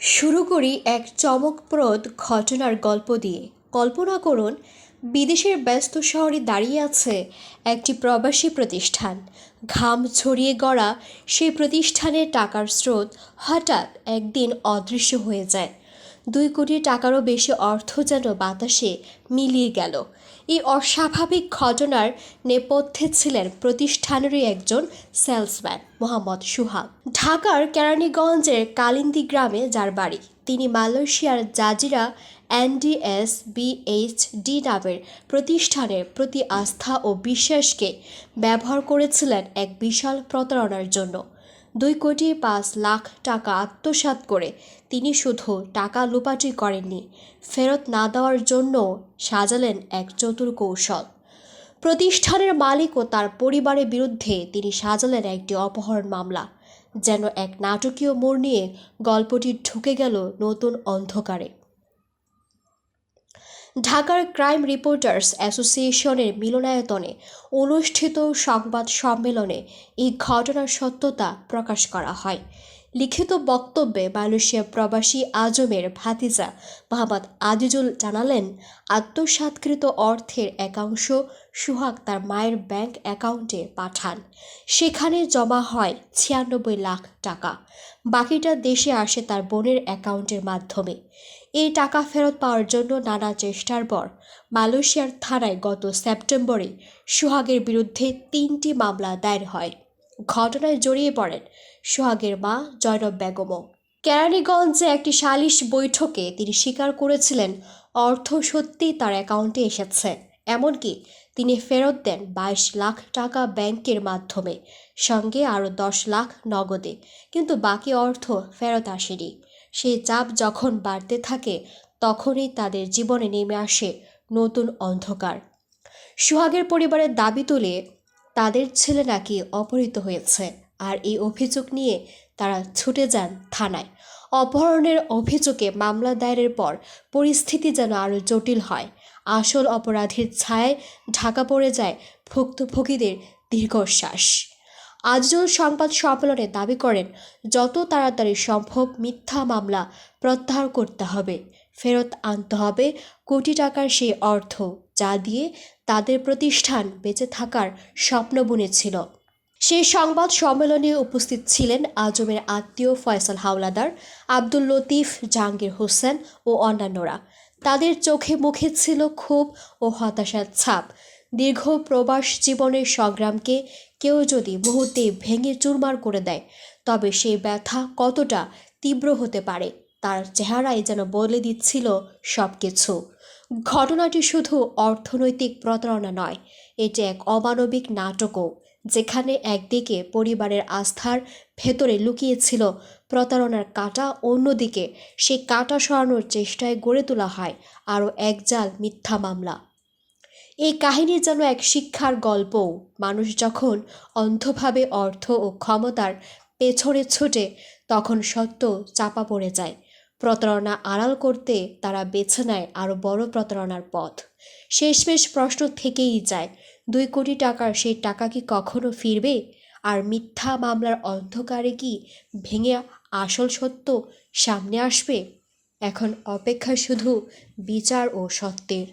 শুরু করি এক চমকপ্রদ ঘটনার গল্প দিয়ে। কল্পনা করুন, বিদেশের ব্যস্ত শহরে দাঁড়িয়ে আছে একটি প্রবাসী প্রতিষ্ঠান। ঘাম ছড়িয়ে গড়া সেই প্রতিষ্ঠানের টাকার স্রোত হঠাৎ একদিন অদৃশ্য হয়ে যায়। দুই কোটি টাকারও বেশি অর্থ যেন বাতাসে মিলিয়ে গেল। এই অস্বাভাবিক ঘটনার নেপথ্যে ছিলেন প্রতিষ্ঠানেরই একজন সেলসম্যান, মোহাম্মদ সুহাগ। ঢাকার কেরানীগঞ্জের কালিন্দী গ্রামে যার বাড়ি, তিনি মালয়েশিয়ার জাজিরা এনডিএস বিএইচডি নামের প্রতিষ্ঠানের প্রতি আস্থা ও বিশ্বাসকে ব্যবহার করেছিলেন এক বিশাল প্রতারণার জন্য। দুই কোটি পাঁচ লাখ টাকা আত্মসাৎ করে তিনি শুধু টাকা লুপাটি করেননি, ফেরত না দেওয়ার জন্য সাজালেন এক চতুর কৌশল। প্রতিষ্ঠানের মালিক ও তার পরিবারের বিরুদ্ধে তিনি সাজালেন একটি অপহরণ মামলা। যেন এক নাটকীয় মোড় নিয়ে গল্পটি ঢুকে গেল নতুন অন্ধকারে। ঢাকার ক্রাইম রিপোর্টার্স অ্যাসোসিয়েশনের মিলনায়তনে অনুষ্ঠিত সংবাদ সম্মেলনে এই ঘটনার সত্যতা প্রকাশ করা হয়। লিখিত বক্তব্যে মালয়েশিয়া প্রবাসী আজমের ভাতিজা মোহাম্মদ আজিজুল জানালেন, আত্মসাৎকৃত অর্থের একাংশ সুহাগ তার মায়ের ব্যাংক অ্যাকাউন্টে পাঠান। সেখানে জমা হয় ছিয়ানব্বই লাখ টাকা। বাকিটা দেশে আসে তার বোনের অ্যাকাউন্টের মাধ্যমে। এই টাকা ফেরত পাওয়ার জন্য নানা চেষ্টার পর মালয়েশিয়ার থানায় গত সেপ্টেম্বরে সুহাগের বিরুদ্ধে তিনটি মামলা দায়ের হয়। ঘটনায় জড়িয়ে পড়েন সোহাগের মা জয়নব বেগমও। কেরানীগঞ্জে একটি সালিশ বৈঠকে তিনি স্বীকার করেছিলেন, অর্থ সত্যিই তার অ্যাকাউন্টে এসেছে। এমনকি তিনি ফেরত দেন বাইশ লাখ টাকা ব্যাংকের মাধ্যমে, সঙ্গে আরও দশ লাখ নগদে। কিন্তু বাকি অর্থ ফেরত আসেনি। সেই চাপ যখন বাড়তে থাকে, তখনই তাদের জীবনে নেমে আসে নতুন অন্ধকার। সোহাগের পরিবারের দাবি তুলে তাদের ছেলে নাকি অপহৃত হয়েছে আর এই অভিযোগ নিয়ে তারা ছুটে যান থানায়। অপহরণের অভিযোগে মামলা দায়েরের পর পরিস্থিতি যেন আরও জটিল হয়। আসল অপরাধীর ছায় ঢাকা পড়ে যায় ভুক্তভোগীদের দীর্ঘশ্বাস। আজল সংবাদ সম্মেলনে দাবি করেন, যত তাড়াতাড়ি সম্ভব মিথ্যা মামলা প্রত্যাহার করতে হবে। ফেরত আনতে হবে কোটি টাকার সেই অর্থ যা দিয়ে তাদের প্রতিষ্ঠান বেঁচে থাকার স্বপ্ন বুনেছিল। সেই সংবাদ সম্মেলনে উপস্থিত ছিলেন আজমের আত্মীয় ফয়সাল হাওলাদার, আব্দুল লতিফ, জাহাঙ্গীর হোসেন ও অন্যান্যরা। তাদের চোখে মুখে ছিল ক্ষোভ ও হতাশার ছাপ। দীর্ঘ প্রবাস জীবনের সংগ্রামকে কেউ যদি মুহূর্তে ভেঙে চুরমার করে দেয়, তবে সেই ব্যথা কতটা তীব্র হতে পারে, তার চেহারায় যেন বলে দিচ্ছিল সব কিছু ঘটনাটি শুধু অর্থনৈতিক প্রতারণা নয়, এটি এক অমানবিক নাটকও, যেখানে একদিকে পরিবারের আস্থার ভেতরে লুকিয়েছিল প্রতারণার কাঁটা, অন্যদিকে সে কাঁটা সরানোর চেষ্টায় গড়ে তোলা হয় আরও একজাল মিথ্যা মামলা। এই কাহিনী যেন এক শিক্ষার গল্প মানুষ যখন অন্ধভাবে অর্থ ও ক্ষমতার পেছনে ছুটে, তখন সত্য চাপা পড়ে যায়। প্রতারণা আড়াল করতে তারা বেছে নেয় আরও বড় প্রতারণার পথ। শেষমেশ প্রশ্ন থেকেই যায়, দুই কোটি টাকার সেই টাকা কি কখনো ফিরবে? আর মিথ্যা মামলার অন্ধকারে কি ভেঙে আসল সত্য সামনে আসবে? এখন অপেক্ষা শুধু বিচার ও সত্যের।